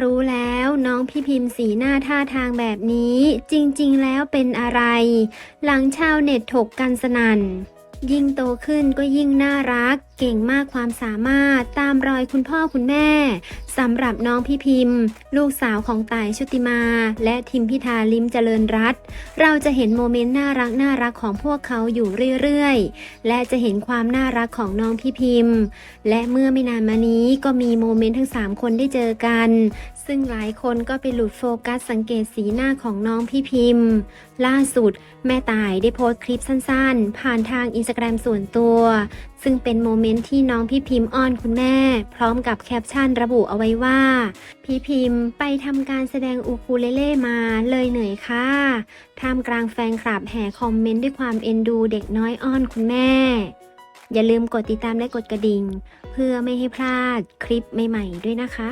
รู้แล้วน้องพี่พิมพ์สีหน้าท่าทางแบบนี้ จริงๆ แล้วเป็นอะไร หลังชาวเน็ตถกกันสนัน่น ยิ่งโตขึ้นก็ยิ่งน่ารัก เก่งมากความสามารถตามรอยคุณพ่อคุณแม่สำหรับน้องพี่พิมพ์ ลูกสาวของต่ายชุติมา และทิมพิธาลิมเจริญรัตเราจะเห็นโมเมนต์น่ารักน่ารักของพวกเขาอยู่เรื่อยๆ และจะเห็นความน่ารักของน้องพี่พิมพ์ และเมื่อไม่นานมานี้ก็มีโมเมนต์ทั้ง 3 คนได้เจอกัน ซึ่งหลายคนก็ไปหลุดโฟกัสสังเกตสีหน้าของน้องพี่พิมพ์ ล่าสุด แม่ตายได้โพสต์คลิปสั้นๆ ผ่านทางอินสตาแกรมส่วนตัว ซึ่งเป็นโมเมนต์ที่น้องพี่พิมพ์อ้อนคุณแม่ พร้อมกับแคปชั่นระบุเอาไว้ว่า พี่พิมพ์ไปทำการแสดงอูคูเลเล่มาเลยเหนื่อยค่ะท่ามกลางแฟนคลับแห่คอมเมนต์ด้วยความเอ็นดูเด็กน้อยอ้อนคุณแม่ อย่าลืมกดติดตามและกดกระดิ่ง เพื่อไม่ให้พลาดคลิปใหม่ ๆ ด้วยนะคะ